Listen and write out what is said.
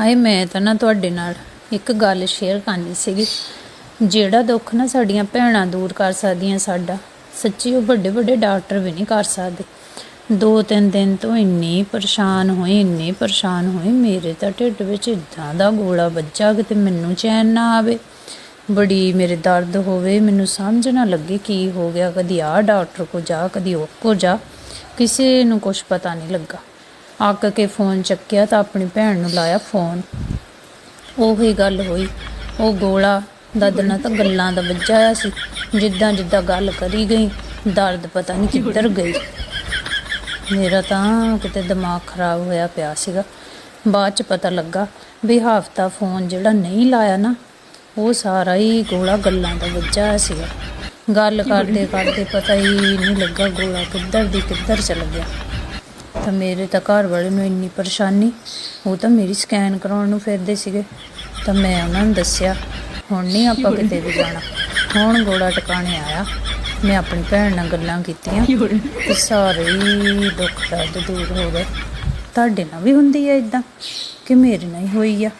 ਹਾਏ, ਮੈਂ ਤਾਂ ਨਾ ਤੁਹਾਡੇ ਨਾਲ ਇੱਕ ਗੱਲ ਸ਼ੇਅਰ ਕਰਨੀ ਸੀਗੀ। ਜਿਹੜਾ ਦੁੱਖ ਨਾ ਸਾਡੀਆਂ ਭੈਣਾਂ ਦੂਰ ਕਰ ਸਕਦੀਆਂ ਸਾਡਾ, ਸੱਚੀ ਉਹ ਵੱਡੇ ਵੱਡੇ ਡਾਕਟਰ ਵੀ ਨਹੀਂ ਕਰ ਸਕਦੇ। ਦੋ ਤਿੰਨ ਦਿਨ ਤੋਂ ਇੰਨੀ ਪਰੇਸ਼ਾਨ ਹੋਈ ਇੰਨੀ ਪਰੇਸ਼ਾਨ ਹੋਈ ਮੇਰੇ ਤਾਂ ਢਿੱਡ ਵਿੱਚ ਇਦਾਂ ਦਾ ਗੋਲਾ ਵੱਜਾ ਕਿ ਤੇ ਮੈਨੂੰ ਚੈਨ ਨਾ ਆਵੇ। ਬੜੀ ਮੇਰੇ ਦਰਦ ਹੋਵੇ, ਮੈਨੂੰ ਸਮਝ ਨਾ ਲੱਗੇ ਕੀ ਹੋ ਗਿਆ, ਕਦੀ ਆਹ ਡਾਕਟਰ ਕੋ ਜਾ, ਕਦੀ ਉਹ ਕੋ ਜਾ। ਕਿਸੇ ਨੂੰ ਕੁਝ ਪਤਾ ਨਹੀਂ ਲੱਗਾ। ਅੱਕ ਕੇ ਫੋਨ ਚੱਕਿਆ ਤਾਂ ਆਪਣੀ ਭੈਣ ਨੂੰ ਲਾਇਆ ਫੋਨ। ਉਹੀ ਗੱਲ ਹੋਈ। ਉਹ ਗੋਲਾ ਦਦਨਾ ਤਾਂ ਗੱਲਾਂ ਦਾ ਵੱਜਾ ਹੋਇਆ ਸੀ। ਜਿੱਦਾਂ ਜਿੱਦਾਂ ਗੱਲ ਕਰੀ ਗਈ, ਦਰਦ ਪਤਾ ਨਹੀਂ ਕਿੱਧਰ ਗਈ। ਮੇਰਾ ਤਾਂ ਕਿਤੇ ਦਿਮਾਗ ਖਰਾਬ ਹੋਇਆ ਪਿਆ ਸੀਗਾ। ਬਾਅਦ ਚ ਪਤਾ ਲੱਗਾ ਵੀ ਹਫਤਾ ਫੋਨ ਜਿਹੜਾ ਨਹੀਂ ਲਾਇਆ ਨਾ, ਉਹ ਸਾਰਾ ਹੀ ਗੋਲਾ ਗੱਲਾਂ ਦਾ ਵੱਜਾ ਸੀਗਾ। ਗੱਲ ਕਰਦੇ ਕਰਦੇ ਪਤਾ ਹੀ ਨਹੀਂ ਲੱਗਾ ਗੋਲਾ ਕਿੱਧਰ ਦੀ ਕਿੱਧਰ ਚਲ ਗਿਆ। ਤਾਂ ਮੇਰੇ ਤਾਂ ਘਰ ਵਾਲੇ ਨੂੰ ਇੰਨੀ ਪਰੇਸ਼ਾਨੀ ਉਹ ਤਾਂ ਮੇਰੀ ਸਕੈਨ ਕਰਾਉਣ ਨੂੰ ਫਿਰਦੇ ਸੀਗੇ। ਤਾਂ ਮੈਂ ਉਹਨਾਂ ਨੂੰ ਦੱਸਿਆ ਹੁਣ ਨਹੀਂ ਆਪਾਂ ਕਿਤੇ ਵੀ ਜਾਣਾ। ਹੁਣ ਗੋੜਾ ਟਿਕਾਣੇ ਆਇਆ। ਮੈਂ ਆਪਣੀ ਭੈਣ ਨਾਲ ਗੱਲਾਂ ਕੀਤੀਆਂ ਤੇ ਸਾਰੇ ਦੁੱਖ ਦਰਦ ਦੂਰ ਹੋ ਗਏ। ਤੁਹਾਡੇ ਨਾਲ ਵੀ ਹੁੰਦੀ ਹੈ ਇਦਾਂ ਕਿ ਮੇਰੇ ਨਾਲ ਹੀ ਹੋਈ ਆ?